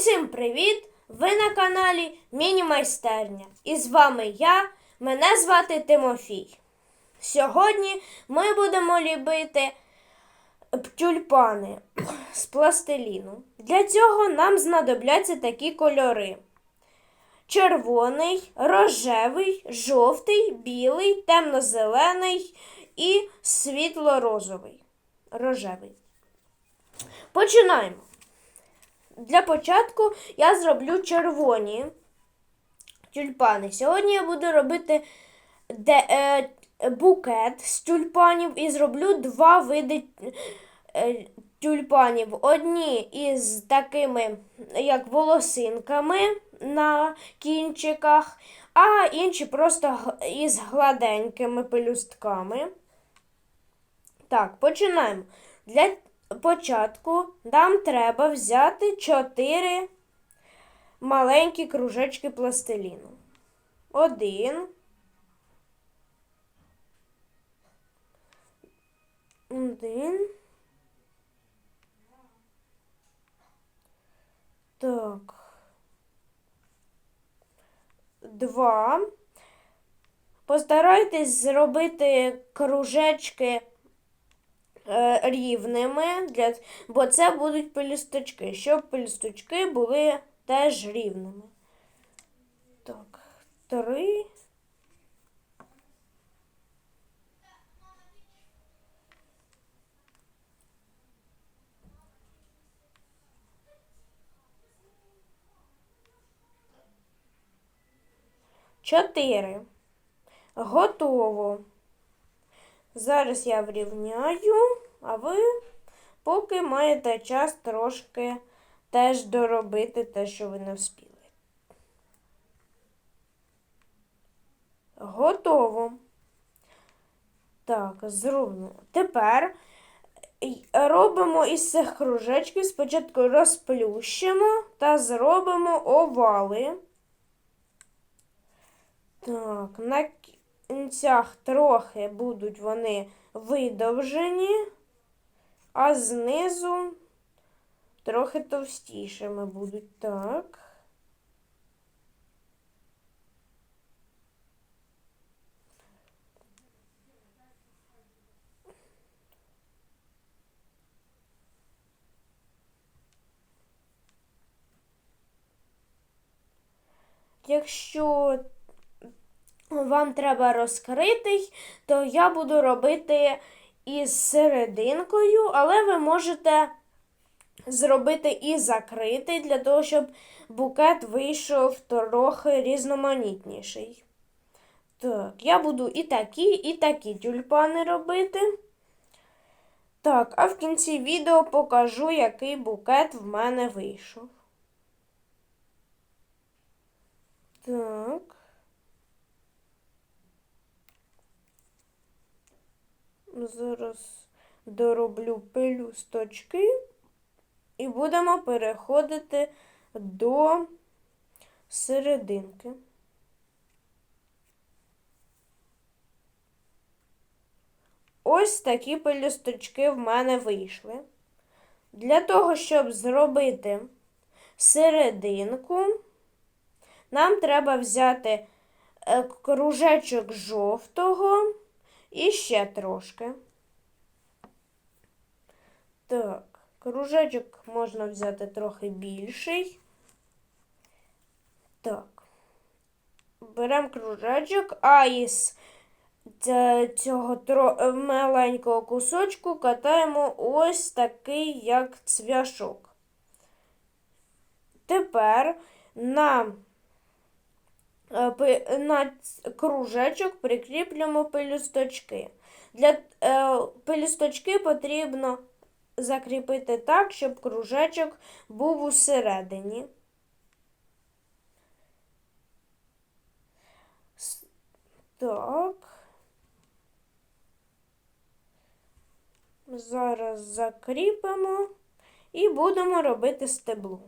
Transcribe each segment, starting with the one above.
Усім привіт! Ви на каналі Міні-майстерня. І з вами я, мене звати Тимофій. Сьогодні ми будемо ліпити тюльпани з пластиліну. Для цього нам знадобляться такі кольори: червоний, рожевий, жовтий, білий, темно-зелений і світло-розовий. Рожевий. Починаємо. Для початку я зроблю червоні тюльпани. Сьогодні я буду робити де, е, букет з тюльпанів і зроблю два види е, тюльпанів. Одні із такими, як волосинками на кінчиках, а інші просто із гладенькими пелюстками. Так, починаємо. Для початку нам треба взяти 4 маленькі кружечки пластиліну. Один. Один. Так. Два. Постарайтесь зробити кружечки рівними, для, бо це будуть пелюсточки, щоб пелюсточки були теж рівними. Так, три. Чотири. Готово. Зараз я врівняю, а ви поки маєте час трошки теж доробити те, що ви не вспіли. Готово. Так, зроблено. Тепер робимо із цих кружечків, спочатку розплющимо та зробимо овали. Так, на кінцях трохи будуть вони видовжені, а знизу трохи товстішими будуть. Так. Якщо вам треба розкритий, то я буду робити із серединкою, але ви можете зробити і закритий, для того, щоб букет вийшов трохи різноманітніший. Так, я буду і такі, і такі тюльпани робити. Так, а в кінці відео покажу, який букет в мене вийшов. Так. Зараз дороблю пелюсточки і будемо переходити до серединки. Ось такі пелюсточки в мене вийшли. Для того, щоб зробити серединку, нам треба взяти е, кружечок жовтого і ще трошки. Так, кружечок можна взяти трохи більший. Так. Беремо кружечок, а із цього тро- маленького кусочку катаємо ось такий, як цвяшок. Тепер на пи- на кружечок прикріплюємо пелюсточки. Для е, пелюсточки потрібно закріпити так, щоб кружечок був усередині. Так. Зараз закріпимо і будемо робити стебло.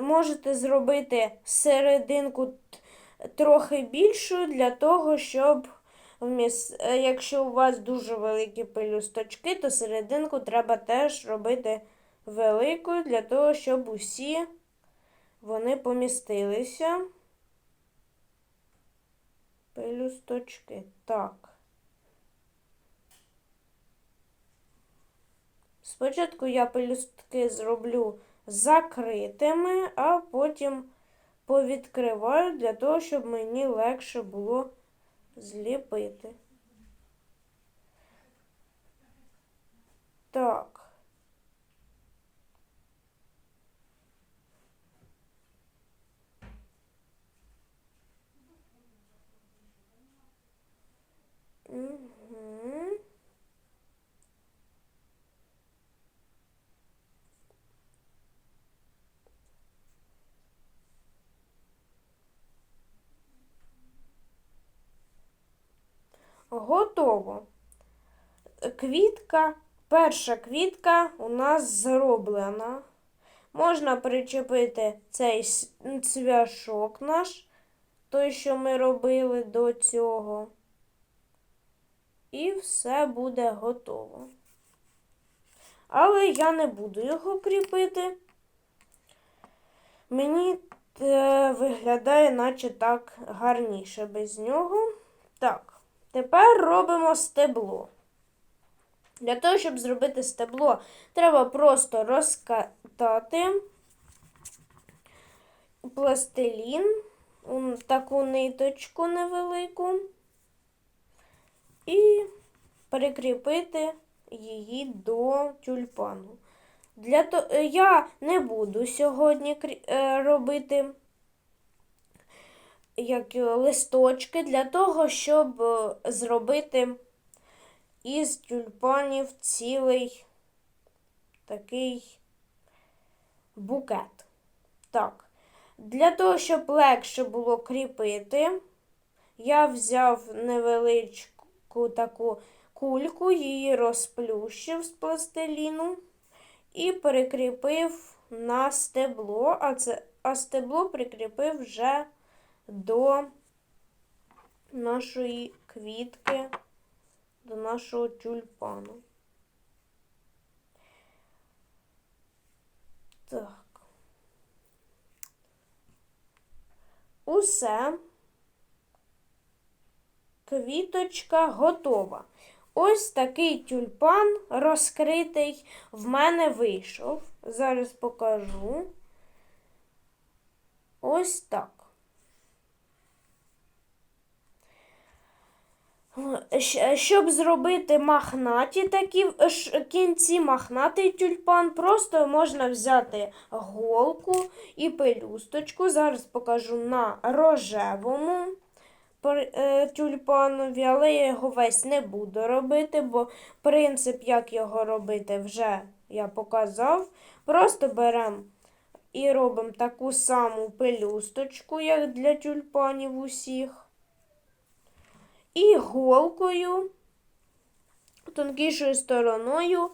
Можете зробити серединку трохи більшою для того, щоб е, якщо у вас дуже великі пелюсточки, то серединку треба теж робити великою для того, щоб усі вони помістилися. Пелюсточки. Так. Спочатку я пелюстки зроблю закритими, а потім повідкриваю для того, щоб мені легше було зліпити. Так. Угу. Готово. Квітка, перша квітка у нас зроблена. Можна причепити цей цвяшок наш, той, що ми робили до цього. І все буде готово. Але я не буду його кріпити. Мені е, виглядає, наче так гарніше без нього. Так, тепер робимо стебло. Для того, щоб зробити стебло, треба просто розкатати пластилін, таку ниточку невелику, і прикріпити її до тюльпану. Для то... е, Я не буду сьогодні е, робити як листочки для того, щоб е, зробити із тюльпанів цілий такий букет. Так. Для того, щоб легше було кріпити, я взяв невеличку таку кульку, її розплющив з пластиліну і прикріпив на стебло, а, це, а стебло прикріпив вже до нашої квітки, до нашого тюльпану. Так. Усе. Квіточка готова. Ось такий тюльпан розкритий в мене вийшов. Зараз покажу. Ось так. Щоб зробити махнаті такі кінці, махнатий тюльпан, просто можна взяти голку і пелюсточку. Зараз покажу на рожевому е, тюльпанові, але я його весь не буду робити, бо принцип, як його робити, вже я показав. Просто беремо і робимо таку саму пелюсточку, як для тюльпанів усіх. І голкою, тонкішою стороною,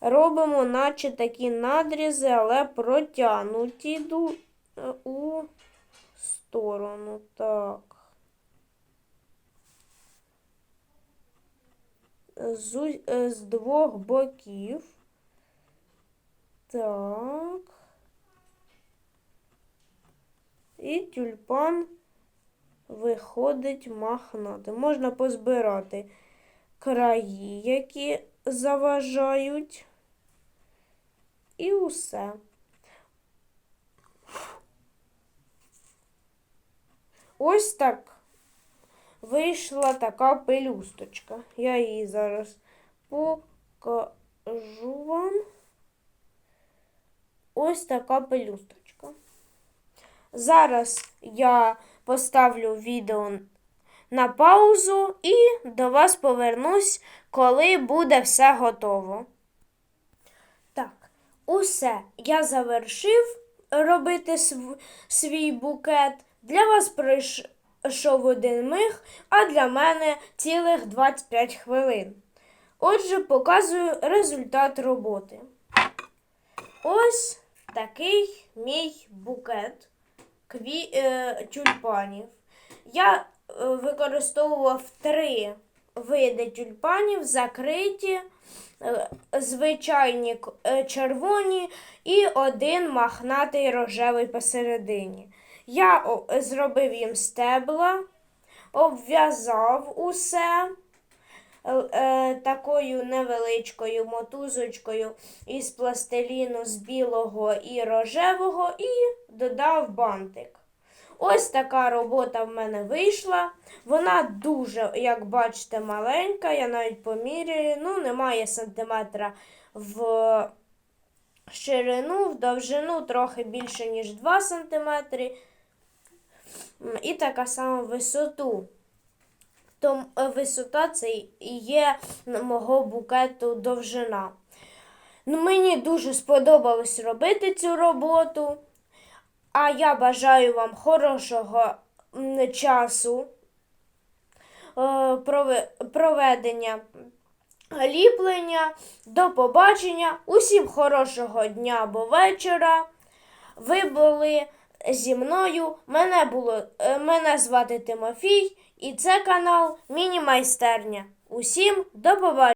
робимо, наче такі надрізи, але протягнуті е, у сторону. Так. З, е, з двох боків. Так. І тюльпан виходить махнати. Можна позбирати краї, які заважають. І усе. Ось так вийшла така пелюсточка. Я її зараз покажу вам. Ось така пелюсточка. Зараз я поставлю відео на паузу і до вас повернусь, коли буде все готово. Так, усе я завершив робити св- свій букет. Для вас пройшов один миг, а для мене цілих 25 хвилин. Отже, показую результат роботи. Ось такий мій букет кві... е, тюльпанів. Я е, використовував три види тюльпанів, закриті, е, звичайні е, червоні і один махнатий рожевий посередині. Я зробив їм стебла, обв'язав усе такою невеличкою мотузочкою із пластиліну з білого і рожевого і додав бантик. Ось така робота в мене вийшла. Вона дуже, як бачите, маленька. Я навіть поміряю. Ну, немає сантиметра в ширину, в довжину трохи більше, ніж 2 сантиметри. І така сама висоту. То е, висота це і є мого букету довжина. Ну, мені дуже сподобалось робити цю роботу. А я бажаю вам хорошого часу е, проведення ліплення. До побачення. Усім хорошого дня або вечора. Ви були зі мною. Мене було е, мене звати Тимофій, і це канал Міні Майстерня. Усім до побачення.